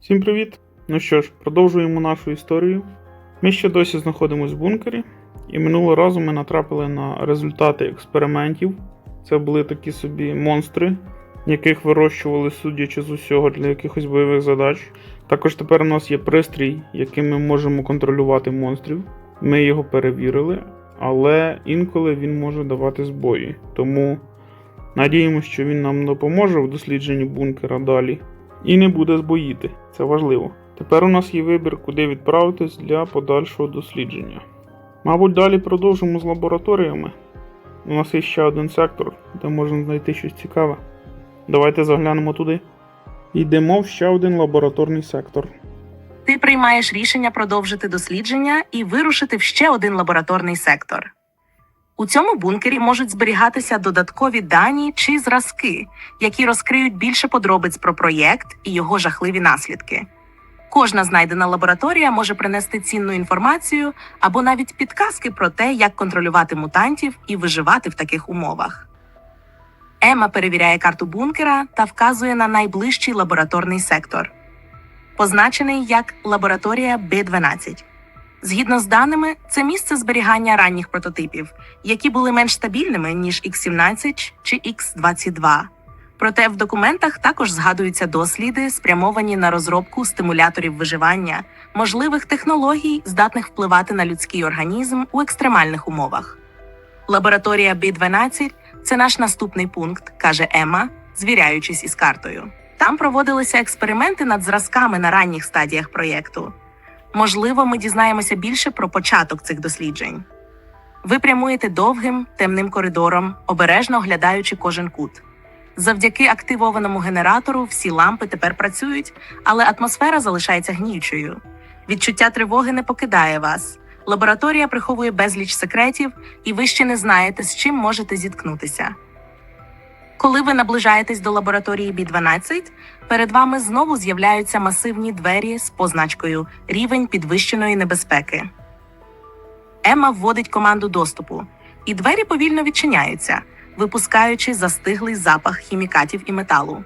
Всім привіт! Ну що ж, продовжуємо нашу історію. Ми ще досі знаходимося в бункері, і минулого разу ми натрапили на результати експериментів. Це були такі собі монстри, яких вирощували, судячи з усього, для якихось бойових задач. Також тепер у нас є пристрій, яким ми можемо контролювати монстрів. Ми його перевірили, але інколи він може давати збої. Тому надіємося, що він нам допоможе в дослідженні бункера далі. І не буде збоїти, це важливо. Тепер у нас є вибір, куди відправитись для подальшого дослідження. Мабуть, далі продовжимо з лабораторіями. У нас є ще один сектор, де можна знайти щось цікаве. Давайте заглянемо туди. Йдемо в ще один лабораторний сектор. Ти приймаєш рішення продовжити дослідження і вирушити в ще один лабораторний сектор. У цьому бункері можуть зберігатися додаткові дані чи зразки, які розкриють більше подробиць про проєкт і його жахливі наслідки. Кожна знайдена лабораторія може принести цінну інформацію або навіть підказки про те, як контролювати мутантів і виживати в таких умовах. Ема перевіряє карту бункера та вказує на найближчий лабораторний сектор позначений як лабораторія Б12. Згідно з даними, це місце зберігання ранніх прототипів, які були менш стабільними ніж X17 чи X22. Проте в документах також згадуються досліди, спрямовані на розробку стимуляторів виживання, можливих технологій, здатних впливати на людський організм у екстремальних умовах. Лабораторія B12 – це наш наступний пункт, каже Ема, звіряючись із картою. Там проводилися експерименти над зразками на ранніх стадіях проєкту. Можливо, ми дізнаємося більше про початок цих досліджень. Ви прямуєте довгим темним коридором, обережно оглядаючи кожен кут. Завдяки активованому генератору всі лампи тепер працюють, але атмосфера залишається гніючою. Відчуття тривоги не покидає вас. Лабораторія приховує безліч секретів, і ви ще не знаєте, з чим можете зіткнутися. Коли ви наближаєтесь до лабораторії B12, перед вами знову з'являються масивні двері з позначкою Рівень підвищеної небезпеки. Ема вводить команду доступу, і двері повільно відчиняються, випускаючи застиглий запах хімікатів і металу.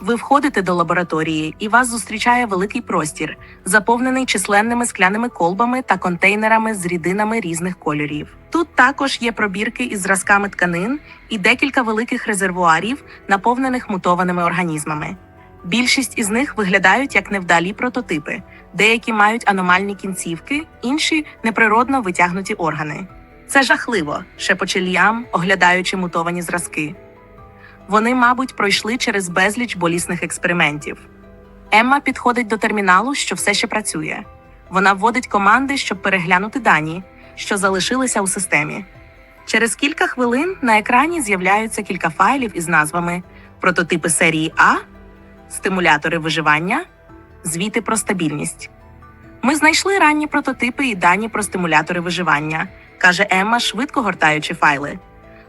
Ви входите до лабораторії, і вас зустрічає великий простір, заповнений численними скляними колбами та контейнерами з рідинами різних кольорів. Тут також є пробірки із зразками тканин і декілька великих резервуарів, наповнених мутованими організмами. Більшість із них виглядають як невдалі прототипи, деякі мають аномальні кінцівки, інші неприродно витягнуті органи. Це жахливо, шепоче Ліам, оглядаючи мутовані зразки. Вони, мабуть, пройшли через безліч болісних експериментів. Емма підходить до терміналу, що все ще працює. Вона вводить команди, щоб переглянути дані, що залишилися у системі. Через кілька хвилин на екрані з'являються кілька файлів із назвами прототипи серії А, стимулятори виживання, звіти про стабільність. Ми знайшли ранні прототипи і дані про стимулятори виживання, каже Емма, швидко гортаючи файли.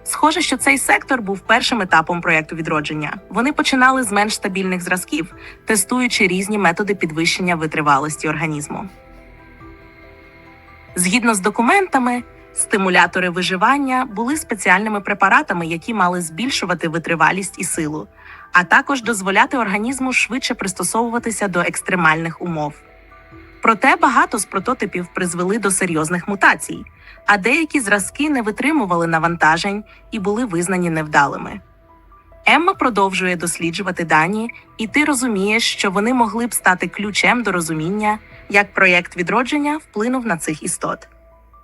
Схоже, що цей сектор був першим етапом проєкту відродження. Вони починали з менш стабільних зразків, тестуючи різні методи підвищення витривалості організму. Згідно з документами, стимулятори виживання були спеціальними препаратами, які мали збільшувати витривалість і силу, а також дозволяти організму швидше пристосовуватися до екстремальних умов. Проте багато з прототипів призвели до серйозних мутацій, а деякі зразки не витримували навантажень і були визнані невдалими. Емма продовжує досліджувати дані, і ти розумієш, що вони могли б стати ключем до розуміння, як проєкт відродження вплинув на цих істот.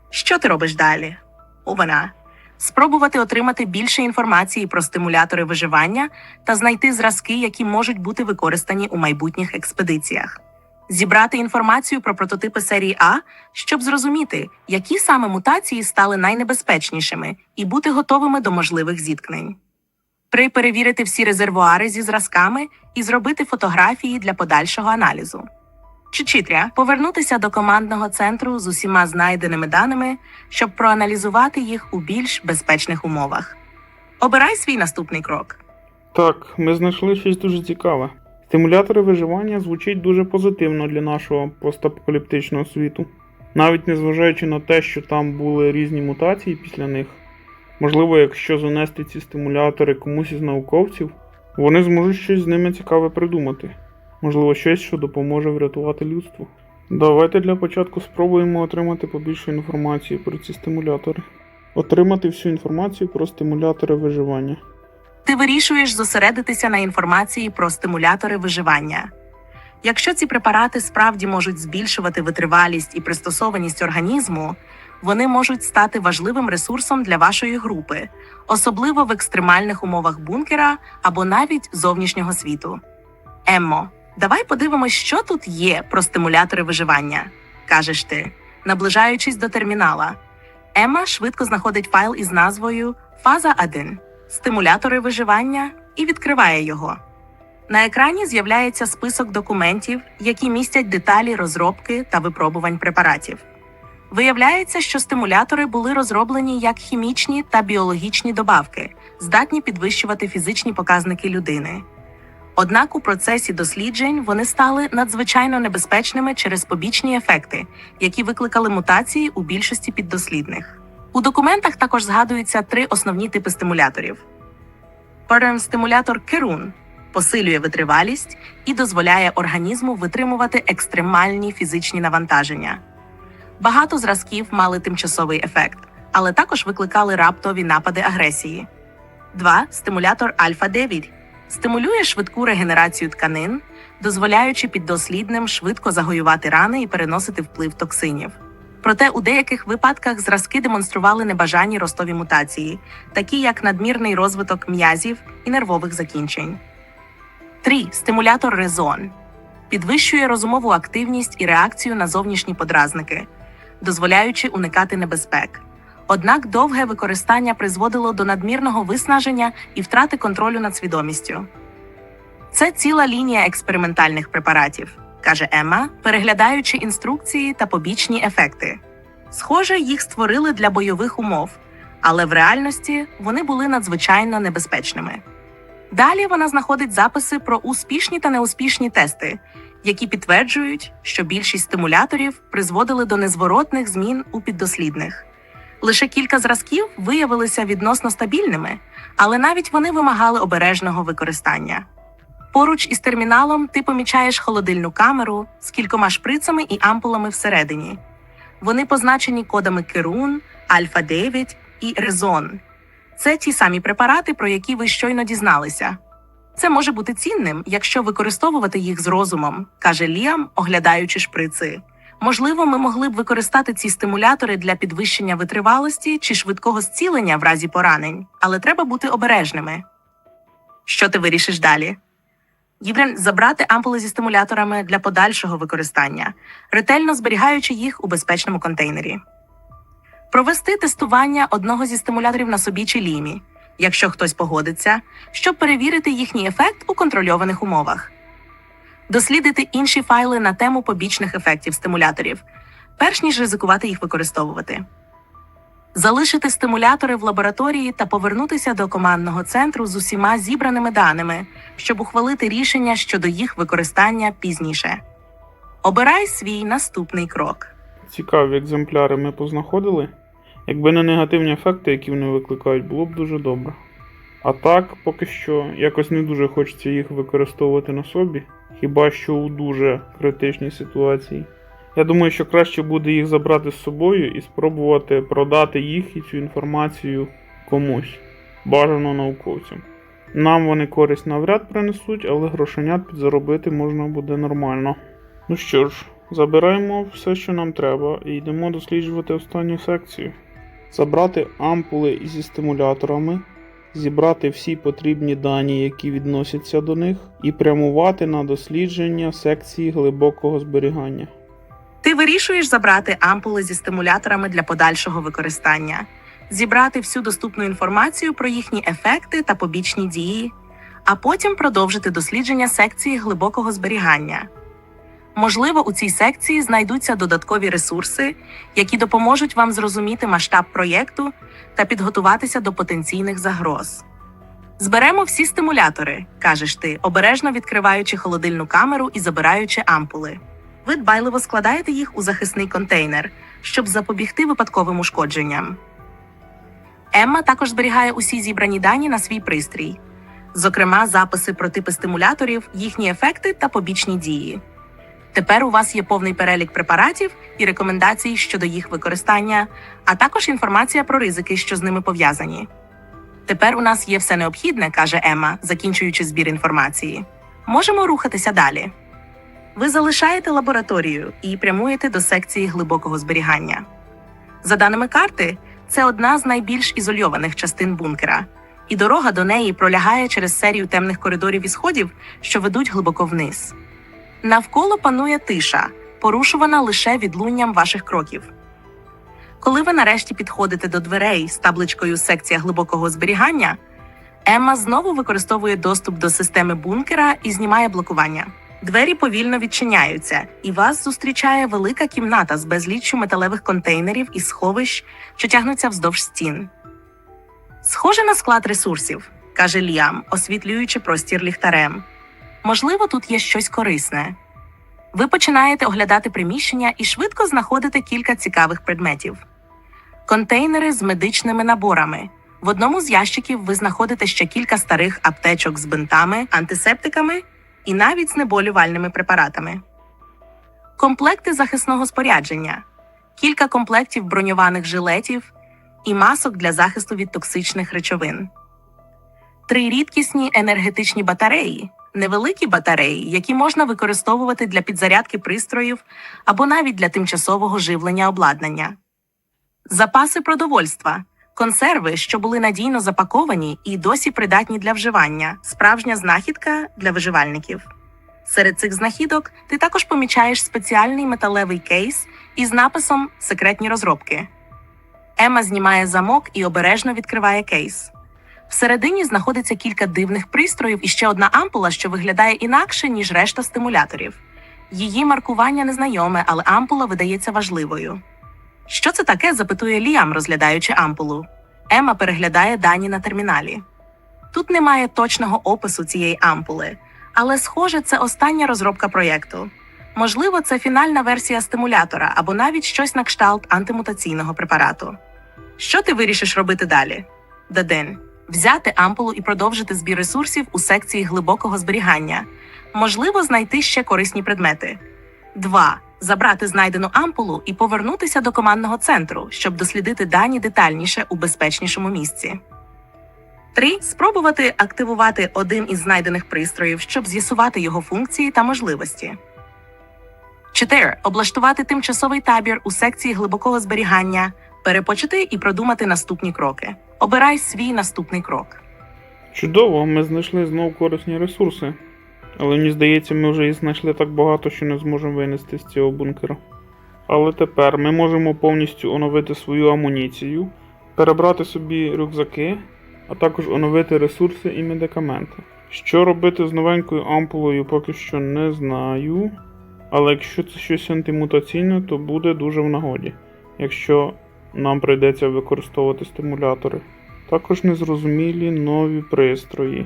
Що ти робиш далі? Ована. Спробувати отримати більше інформації про стимулятори виживання та знайти зразки, які можуть бути використані у майбутніх експедиціях. Зібрати інформацію про прототипи серії А, щоб зрозуміти, які саме мутації стали найнебезпечнішими, і бути готовими до можливих зіткнень. При перевірити всі резервуари зі зразками і зробити фотографії для подальшого аналізу. Чичітря повернутися до командного центру з усіма знайденими даними, щоб проаналізувати їх у більш безпечних умовах. Обирай свій наступний крок. Так, ми знайшли щось дуже цікаве. Стимулятори виживання звучить дуже позитивно для нашого постапокаліптичного світу. Навіть незважаючи на те, що там були різні мутації після них. Можливо, якщо занести ці стимулятори комусь із науковців, вони зможуть щось з ними цікаве придумати. Можливо, щось, що допоможе врятувати людство. Давайте для початку спробуємо отримати побільше інформації про ці стимулятори. Отримати всю інформацію про стимулятори виживання. Ти вирішуєш зосередитися на інформації про стимулятори виживання. Якщо ці препарати справді можуть збільшувати витривалість і пристосованість організму, вони можуть стати важливим ресурсом для вашої групи, особливо в екстремальних умовах бункера або навіть зовнішнього світу. Еммо, давай подивимось, що тут є про стимулятори виживання, кажеш ти, наближаючись до термінала. Емма швидко знаходить файл із назвою Фаза 1 стимулятори виживання і відкриває його. На екрані з'являється список документів, які містять деталі розробки та випробувань препаратів. Виявляється, що стимулятори були розроблені як хімічні та біологічні добавки, здатні підвищувати фізичні показники людини. Однак у процесі досліджень вони стали надзвичайно небезпечними через побічні ефекти, які викликали мутації у більшості піддослідних. У документах також згадуються три основні типи стимуляторів. Перший стимулятор керун посилює витривалість і дозволяє організму витримувати екстремальні фізичні навантаження. Багато зразків мали тимчасовий ефект, але також викликали раптові напади агресії. 2. Стимулятор альфа-9 стимулює швидку регенерацію тканин, дозволяючи піддослідним швидко загоювати рани і переносити вплив токсинів. Проте у деяких випадках зразки демонстрували небажані ростові мутації, такі як надмірний розвиток м'язів і нервових закінчень. 3. Стимулятор резон підвищує розумову активність і реакцію на зовнішні подразники, дозволяючи уникати небезпек. Однак довге використання призводило до надмірного виснаження і втрати контролю над свідомістю. Це ціла лінія експериментальних препаратів, каже Емма, переглядаючи інструкції та побічні ефекти. Схоже, їх створили для бойових умов, але в реальності вони були надзвичайно небезпечними. Далі вона знаходить записи про успішні та неуспішні тести, які підтверджують, що більшість стимуляторів призводили до незворотних змін у піддослідних. Лише кілька зразків виявилися відносно стабільними, але навіть вони вимагали обережного використання. Поруч із терміналом ти помічаєш холодильну камеру з кількома шприцами і ампулами всередині. Вони позначені кодами Керун, Альфа-9 і Резон. Це ті самі препарати, про які ви щойно дізналися. Це може бути цінним, якщо використовувати їх з розумом, каже Ліам, оглядаючи шприци. Можливо, ми могли б використати ці стимулятори для підвищення витривалості чи швидкого зцілення в разі поранень, але треба бути обережними. Що ти вирішиш далі? Гідрен забрати ампули зі стимуляторами для подальшого використання, ретельно зберігаючи їх у безпечному контейнері. Провести тестування одного зі стимуляторів на собі чи лімі, якщо хтось погодиться, щоб перевірити їхній ефект у контрольованих умовах. Дослідити інші файли на тему побічних ефектів стимуляторів, перш ніж ризикувати їх використовувати. Залишити стимулятори в лабораторії та повернутися до командного центру з усіма зібраними даними, щоб ухвалити рішення щодо їх використання пізніше. Обирай свій наступний крок. Цікаві екземпляри ми познаходили. Якби не негативні ефекти, які вони викликають, було б дуже добре. А так, поки що, якось не дуже хочеться їх використовувати на собі, хіба що у дуже критичній ситуації. Я думаю, що краще буде їх забрати з собою і спробувати продати їх і цю інформацію комусь, бажано науковцям. Нам вони користь навряд принесуть, але грошенят підзаробити можна буде нормально. Ну що ж, забираємо все, що нам треба, і йдемо досліджувати останню секцію. Забрати ампули зі стимуляторами, зібрати всі потрібні дані, які відносяться до них, і прямувати на дослідження секції глибокого зберігання. Вирішуєш забрати ампули зі стимуляторами для подальшого використання, зібрати всю доступну інформацію про їхні ефекти та побічні дії, а потім продовжити дослідження секції глибокого зберігання. Можливо, у цій секції знайдуться додаткові ресурси, які допоможуть вам зрозуміти масштаб проєкту та підготуватися до потенційних загроз. Зберемо всі стимулятори, кажеш ти, обережно відкриваючи холодильну камеру і забираючи ампули. Ви дбайливо складаєте їх у захисний контейнер, щоб запобігти випадковим ушкодженням. Емма також зберігає усі зібрані дані на свій пристрій. зокрема записи про типи стимуляторів, їхні ефекти та побічні дії. Тепер у вас є повний перелік препаратів і рекомендацій щодо їх використання, а також інформація про ризики, що з ними пов'язані. Тепер у нас є все необхідне, каже Ема, закінчуючи збір інформації. Можемо рухатися далі. Ви залишаєте лабораторію і прямуєте до секції глибокого зберігання. За даними карти, це одна з найбільш ізольованих частин бункера, і дорога до неї пролягає через серію темних коридорів і сходів, що ведуть глибоко вниз. Навколо панує тиша, порушувана лише відлунням ваших кроків. Коли ви нарешті підходите до дверей з табличкою Секція глибокого зберігання, Емма знову використовує доступ до системи бункера і знімає блокування. Двері повільно відчиняються, і вас зустрічає велика кімната з безліччю металевих контейнерів і сховищ, що тягнуться вздовж стін. Схоже на склад ресурсів, каже Ліам, освітлюючи простір ліхтарем. Можливо, тут є щось корисне. Ви починаєте оглядати приміщення і швидко знаходите кілька цікавих предметів. Контейнери з медичними наборами. В одному з ящиків ви знаходите ще кілька старих аптечок з бинтами, антисептиками і навіть знеболювальними препаратами. Комплекти захисного спорядження, кілька комплектів броньованих жилетів і масок для захисту від токсичних речовин. Три рідкісні енергетичні батареї, невеликі батареї, які можна використовувати для підзарядки пристроїв або навіть для тимчасового живлення обладнання. Запаси продовольства, консерви, що були надійно запаковані і досі придатні для вживання, справжня знахідка для виживальників. Серед цих знахідок ти також помічаєш спеціальний металевий кейс із написом Секретні розробки. Ема знімає замок і обережно відкриває кейс. Всередині знаходиться кілька дивних пристроїв і ще одна ампула, що виглядає інакше, ніж решта стимуляторів. Її маркування незнайоме, але ампула видається важливою. Що це таке? запитує Ліам, розглядаючи ампулу. Ема переглядає дані на терміналі. Тут немає точного опису цієї ампули, але схоже, це остання розробка проєкту. Можливо, це фінальна версія стимулятора або навіть щось на кшталт антимутаційного препарату. Що ти вирішиш робити далі? Даден. Взяти ампулу і продовжити збір ресурсів у секції глибокого зберігання. Можливо, знайти ще корисні предмети. 2. Забрати знайдену ампулу і повернутися до командного центру, щоб дослідити дані детальніше у безпечнішому місці. 3. Спробувати активувати один із знайдених пристроїв, щоб з'ясувати його функції та можливості. 4. Облаштувати тимчасовий табір у секції глибокого зберігання, перепочити і продумати наступні кроки. Обирай свій наступний крок. Чудово, ми знайшли знову корисні ресурси. Але мені здається, ми вже їх знайшли так багато, що не зможемо винести з цього бункера. Але тепер ми можемо повністю оновити свою амуніцію, перебрати собі рюкзаки, а також оновити ресурси і медикаменти. Що робити з новенькою ампулою, поки що не знаю. Але якщо це щось антимутаційне, то буде дуже в нагоді, якщо нам прийдеться використовувати стимулятори. Також незрозумілі нові пристрої,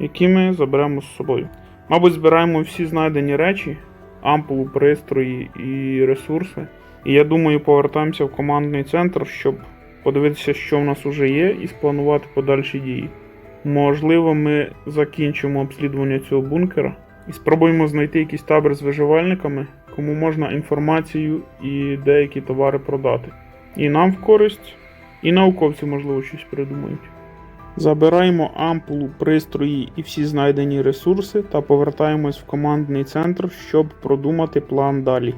які ми заберемо з собою. Мабуть, збираємо всі знайдені речі, ампулу, пристрої і ресурси. І я думаю, повертаємося в командний центр, щоб подивитися, що в нас уже є, і спланувати подальші дії. Можливо, ми закінчимо обслідування цього бункера і спробуємо знайти якийсь табір з виживальниками, кому можна інформацію і деякі товари продати. І нам в користь, і науковці, можливо, щось придумають. Забираємо ампулу, пристрої і всі знайдені ресурси та повертаємось в командний центр, щоб продумати план далі.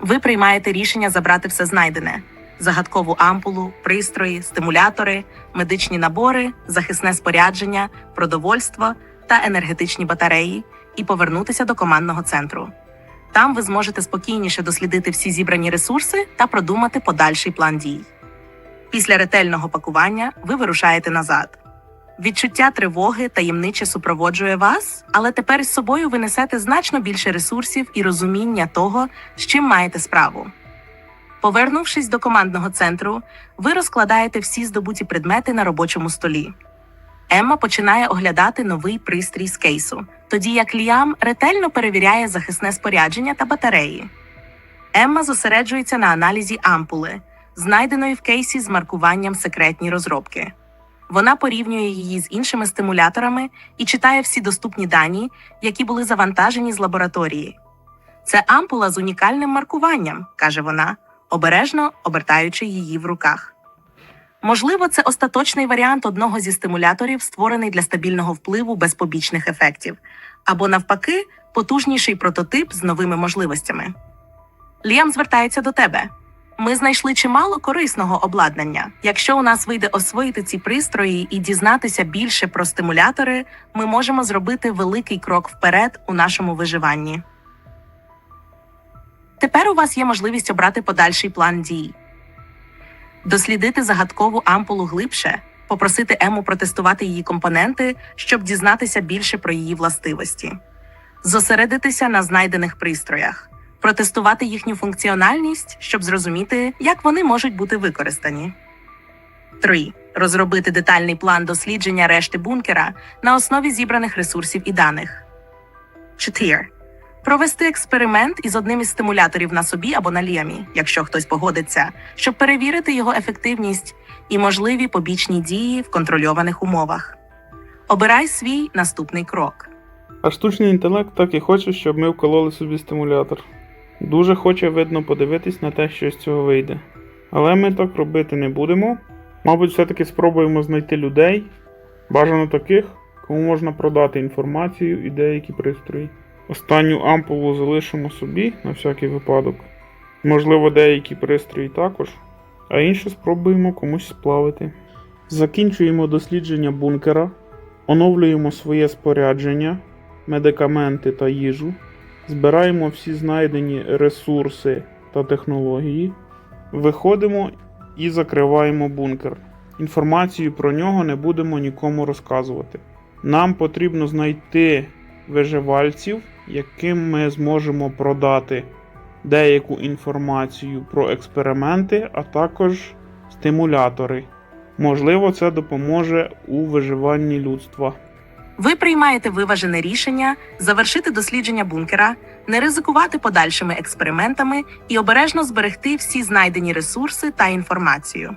Ви приймаєте рішення забрати все знайдене: загадкову ампулу, пристрої, стимулятори, медичні набори, захисне спорядження, продовольство та енергетичні батареї, і повернутися до командного центру. Там ви зможете спокійніше дослідити всі зібрані ресурси та продумати подальший план дій. Після ретельного пакування ви вирушаєте назад. Відчуття тривоги таємниче супроводжує вас, але тепер із собою ви несете значно більше ресурсів і розуміння того, з чим маєте справу. Повернувшись до командного центру, ви розкладаєте всі здобуті предмети на робочому столі. Емма починає оглядати новий пристрій з кейсу, тоді як Ліам ретельно перевіряє захисне спорядження та батареї. Емма зосереджується на аналізі ампули, знайденої в кейсі з маркуванням секретні розробки. Вона порівнює її з іншими стимуляторами і читає всі доступні дані, які були завантажені з лабораторії. Це ампула з унікальним маркуванням, каже вона, обережно обертаючи її в руках. Можливо, це остаточний варіант одного зі стимуляторів, створений для стабільного впливу без побічних ефектів, або навпаки, потужніший прототип з новими можливостями. Ліам звертається до тебе. Ми знайшли чимало корисного обладнання. Якщо у нас вийде освоїти ці пристрої і дізнатися більше про стимулятори, ми можемо зробити великий крок вперед у нашому виживанні. Тепер у вас є можливість обрати подальший план дій. Дослідити загадкову ампулу глибше, попросити Ему протестувати її компоненти, щоб дізнатися більше про її властивості, зосередитися на знайдених пристроях, протестувати їхню функціональність, щоб зрозуміти, як вони можуть бути використані. 3. Розробити детальний план дослідження решти бункера на основі зібраних ресурсів і даних. 4. Провести експеримент із одним із стимуляторів на собі або на ліамі, якщо хтось погодиться, щоб перевірити його ефективність і можливі побічні дії в контрольованих умовах. Обирай свій наступний крок. А штучний інтелект так і хоче, щоб ми вкололи собі стимулятор. Дуже хоче видно подивитись на те, що з цього вийде. Але ми так робити не будемо. Мабуть, все-таки спробуємо знайти людей, бажано таких, кому можна продати інформацію і деякі пристрої. Останню ампулу залишимо собі на всякий випадок. Можливо, деякі пристрої також, а інші спробуємо комусь сплавити. Закінчуємо дослідження бункера, оновлюємо своє спорядження, медикаменти та їжу, збираємо всі знайдені ресурси та технології, виходимо і закриваємо бункер. Інформацію про нього не будемо нікому розказувати. Нам потрібно знайти виживальців, яким ми зможемо продати деяку інформацію про експерименти, а також стимулятори. Можливо, це допоможе у виживанні людства. Ви приймаєте виважене рішення завершити дослідження бункера, не ризикувати подальшими експериментами і обережно зберегти всі знайдені ресурси та інформацію.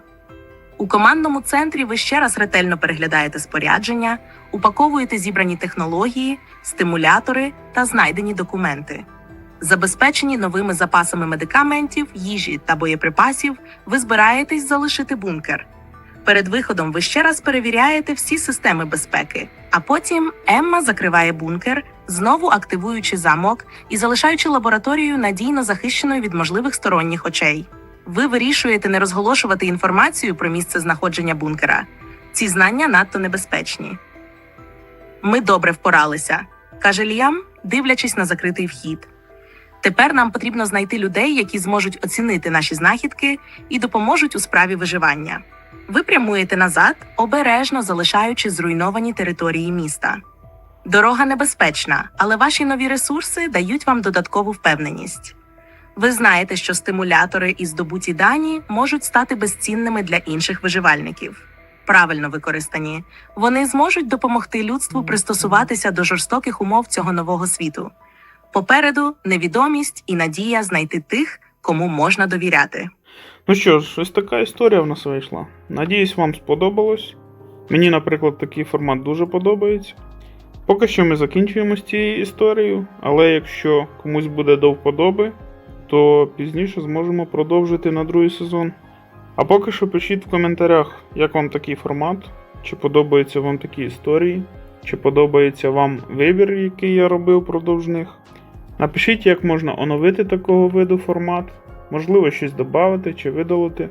У командному центрі ви ще раз ретельно переглядаєте спорядження, упаковуєте зібрані технології, стимулятори та знайдені документи. Забезпечені новими запасами медикаментів, їжі та боєприпасів, ви збираєтесь залишити бункер. Перед виходом ви ще раз перевіряєте всі системи безпеки, а потім Емма закриває бункер, знову активуючи замок і залишаючи лабораторію надійно захищеною від можливих сторонніх очей. Ви вирішуєте не розголошувати інформацію про місце знаходження бункера. Ці знання надто небезпечні. Ми добре впоралися, каже Ліам, дивлячись на закритий вхід. Тепер нам потрібно знайти людей, які зможуть оцінити наші знахідки і допоможуть у справі виживання. Ви прямуєте назад, обережно залишаючи зруйновані території міста. Дорога небезпечна, але ваші нові ресурси дають вам додаткову впевненість. Ви знаєте, що стимулятори і здобуті дані можуть стати безцінними для інших виживальників. Правильно використані, вони зможуть допомогти людству пристосуватися до жорстоких умов цього нового світу. Попереду невідомість і надія знайти тих, кому можна довіряти. Ну що ж, ось така історія в нас вийшла. Надіюсь, вам сподобалось. Мені, наприклад, такий формат дуже подобається. Поки що ми закінчуємо з цією історією, але якщо комусь буде до вподоби, то пізніше зможемо продовжити на другий сезон. А поки що пишіть в коментарях, як вам такий формат, чи подобаються вам такі історії, чи подобається вам вибір, який я робив продовж них. Напишіть, як можна оновити такого виду формат, можливо, щось додати чи видалити.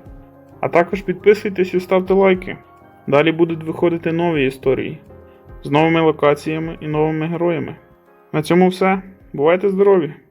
А також підписуйтесь і ставте лайки. Далі будуть виходити нові історії з новими локаціями і новими героями. На цьому все. Бувайте здорові!